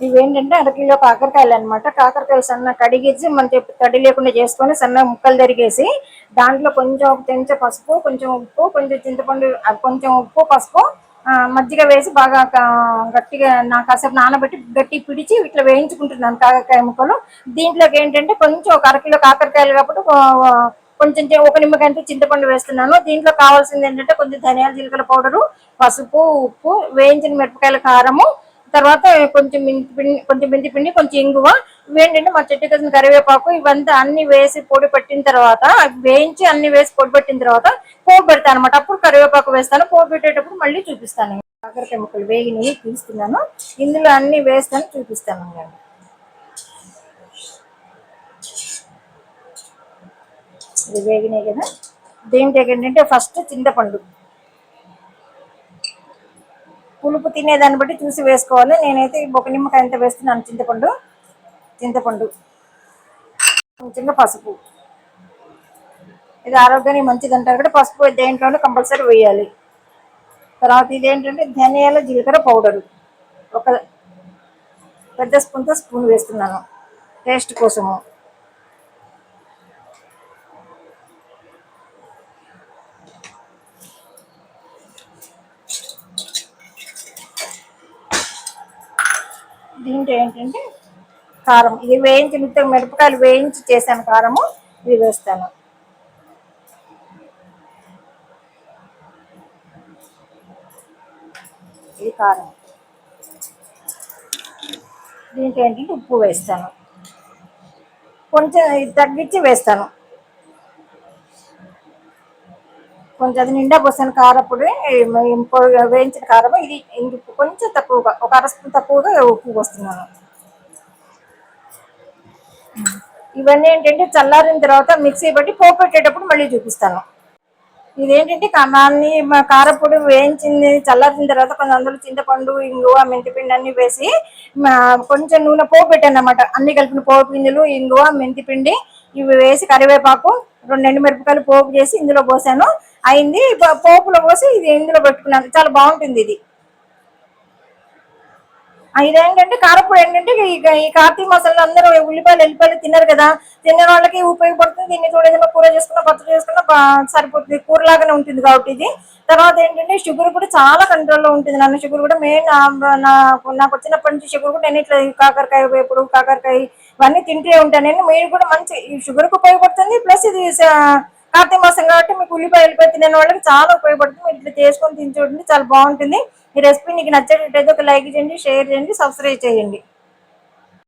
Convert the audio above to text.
ఇవి ఏంటంటే అరకిలో కాకరకాయలు అనమాట కాకరకాయలు సన్న కడిగేసి చెప్పి తడి లేకుండా చేసుకొని సన్న ముక్కలు తరిగేసి దాంట్లో కొంచెం ఒక పసుపు కొంచెం ఉప్పు కొంచెం చింతపండు కొంచెం ఉప్పు పసుపు మజ్జిగ వేసి బాగా గట్టిగా నా కాసేపు నానబెట్టి గట్టి పిడిచి ఇట్లా వేయించుకుంటున్నాను కాకరకాయ ముక్కలు. దీంట్లోకి ఏంటంటే కొంచెం ఒక అరకిలో కాకరకాయలు కాబట్టి కొంచెం ఒక నిమ్మకాయంత చింతపండు వేస్తున్నాను. దీంట్లో కావాల్సింది ఏంటంటే కొంచెం ధనియాల జీలకర్ర పౌడరు పసుపు ఉప్పు వేయించిన మిరపకాయల కారము తర్వాత కొంచెం మెంతి పిండి కొంచెం మెంతి పిండి కొంచెం ఇంగువ. ఇవేంటంటే మా చెట్టు కలిసిన కరివేపాకు ఇవంతా అన్ని వేసి పొడి పెట్టిన తర్వాత వేయించి అన్ని వేసి పొడి పెట్టిన తర్వాత పోపు పెడతాను అనమాట అప్పుడు కరివేపాకు వేస్తాను. పోపు పెట్టేటప్పుడు మళ్ళీ చూపిస్తాను. కాకరకాయ ముక్కలు వేగినవి తీస్తున్నాను. ఇందులో అన్ని వేస్తాను చూపిస్తాను అండి. ఇది వేగినాయి కదా. దీంట్లో ఏంటంటే ఫస్ట్ చింతపండు. పులుపు తినేదాన్ని బట్టి చూసి వేసుకోవాలి. నేనైతే ఒక నిమ్మకాయ ఎంత వేస్తున్నాను చింతపండు. చింతపండు. కొంచెంగా పసుపు. ఇది ఆరోగ్యానికి మంచిది అంటారు కూడా పసుపు దేంట్లోనే కంపల్సరీ వేయాలి. తర్వాత ఇదేంటంటే ధనియాల జీలకర్ర పౌడరు. ఒక పెద్ద స్పూన్తో స్పూన్ వేస్తున్నాను. టేస్ట్ కోసము. దీంట్లో ఏంటంటే కారం. ఇది వేయించి మిగతా మిరపకాయలు వేయించి చేశాను కారము. ఇది వేస్తాను. ఇది కారం. దీంట్లో ఏంటంటే ఉప్పు వేస్తాను. కొంచెం ఇది తగ్గించి వేస్తాను. కొంచెం అది నిండా పోసిన కారపొడి వేయించిన కారం ఇది ఇందుకు కొంచెం తక్కువగా ఒక అర స్పూన్ తక్కువగా ఉప్పు పోస్తున్నాను. ఇవన్నీ ఏంటంటే చల్లారిన తర్వాత మిక్సీ బట్టి పోపు పెట్టేటప్పుడు మళ్ళీ చూపిస్తాను. ఇదేంటంటే కన్నాన్ని కారపొడి వేయించింది చల్లారిన తర్వాత కొంచెం అందులో చింతపండు ఇంగువ మెంతిపిండి అన్ని వేసి మా కొంచెం నూనె పోపు పెట్టాను అనమాట అన్ని కలిపిన పోపు గింజలు ఇంగువ మెంతిపిండి ఇవి వేసి కరివేపాకు రెండు ఎండు మిరపకాయలు పోపు చేసి ఇందులో పోసాను. అయింది. పోపులో పోసి ఇది ఇందులో పెట్టుకున్నాను. చాలా బాగుంటుంది ఇది. ఇదేంటంటే కారపొడి ఏంటంటే ఈ కార్తీక మాసంలో అందరూ ఉల్లిపాయలు ఎల్లిపాయలు తిన్నారు కదా. తిన్న వాళ్ళకి ఉపయోగపడుతుంది. దీన్ని చూడేదైనా కూర చేసుకున్నా పచ్చడి చేసుకున్నా సరిపోతుంది. కూరలాగానే ఉంటుంది కాబట్టి ఇది. తర్వాత ఏంటంటే షుగర్ కూడా చాలా కంట్రోల్లో ఉంటుంది. నన్ను షుగర్ కూడా మెయిన్ నాకు నాకు వచ్చినప్పటి నుంచి షుగర్ కూడా నేను ఇట్లా కాకరకాయ వేపుడు కాకరకాయ ఇవన్నీ తింటూ ఉంటాను. నేను మీరు కూడా మంచి షుగర్కి ఉపయోగపడుతుంది. ప్లస్ ఇది కార్తీక మాసం కాబట్టి మీకు ఉల్లిపాయ ఉల్లిపాయ తినే వాళ్ళకి చాలా ఉపయోగపడుతుంది. మీరు ఇట్లా చేసుకొని తిని చూడండి చాలా బాగుంటుంది. ఈ రెసిపీ నీకు నచ్చేటట్టయితే ఒక లైక్ చేయండి షేర్ చేయండి సబ్స్క్రైబ్ చేయండి.